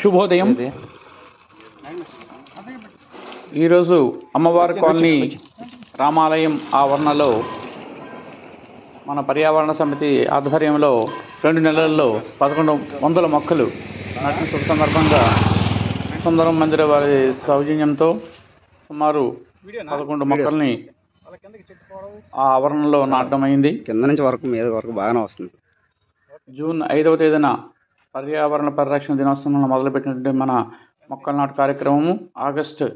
శుభోదయం. ఈరోజు అమ్మవారి కాలనీ రామాలయం ఆవరణలో మన పర్యావరణ సమితి ఆధ్వర్యంలో రెండు నెలల్లో పదకొండు వందల మొక్కలు నాటిన శుభ సందర్భంగా సుందరం మందిర వారి సౌజన్యంతో సుమారు పదకొండు మొక్కల్ని ఆ ఆవరణలో నాటడం అయింది కింద నుంచి వరకు మీద వరకు బాగానే వస్తుంది. జూన్ ఐదవ తేదీన పర్యావరణ పరిరక్షణ దినోత్సవంలో మొదలుపెట్టినటువంటి మన మొక్కల నాటు కార్యక్రమము ఆగస్టు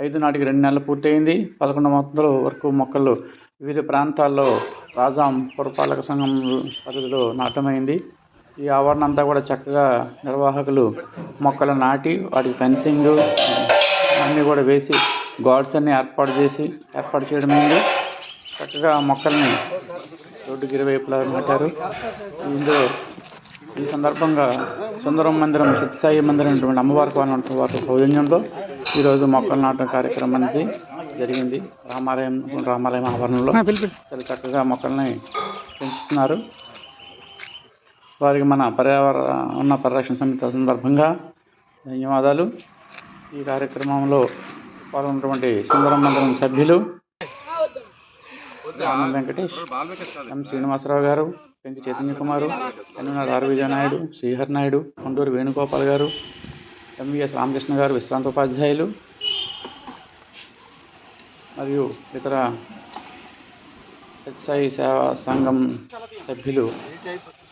ఐదు నాటికి రెండు నెలలు పూర్తయింది. పదకొండు వందల వరకు మొక్కలు వివిధ ప్రాంతాల్లో రాజాం పురపాలక సంఘం పరిధిలో నాటమైంది. ఈ ఆవరణ అంతా కూడా చక్కగా నిర్వాహకులు మొక్కలు నాటి వాటికి ఫెన్సింగ్ అన్నీ కూడా వేసి గాడ్స్ అన్ని ఏర్పాటు చేసి ఏర్పాటు చేయడం అయింది. చక్కగా మొక్కల్ని రోడ్డుకి ఇరువైపులా నాటారు. ఇందులో ఈ సందర్భంగా సుందరం మందిరం సత్యసాయి మందిరం అనేటువంటి అమ్మవారి పాలన వారి సౌజన్యంలో ఈరోజు మొక్కలు నాటడం కార్యక్రమం అనేది జరిగింది. రామాలయం రామాలయం ఆవరణలో చాలా చక్కగా మొక్కల్ని పెంచుతున్నారు. వారికి మన పర్యావరణ పరిరక్షణ సమితి సందర్భంగా ధన్యవాదాలు. ఈ కార్యక్రమంలో పాల్గొన్నటువంటి సుందరం మందిరం సభ్యులు వెంకటేష్ ఎం శ్రీనివాసరావు గారు Venky Chaitanya Kumar ఎన్నునాడు R Vijayanaidu Srihar Naidu Konduru Venugopal garu M V S Ramakrishna గారు విశ్రాంత ఉపాధ్యాయులు మరియు ఇతర సత్సాయి సేవా సంఘం సభ్యులు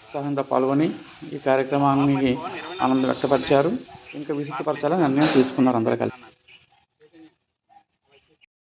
ఉత్సాహంగా పాల్గొని ఈ కార్యక్రమానికి ఆనందం వ్యక్తపరిచారు. ఇంకా విసిగిపరచాలని నిర్ణయం తీసుకున్నారు అందరూ కలిసి.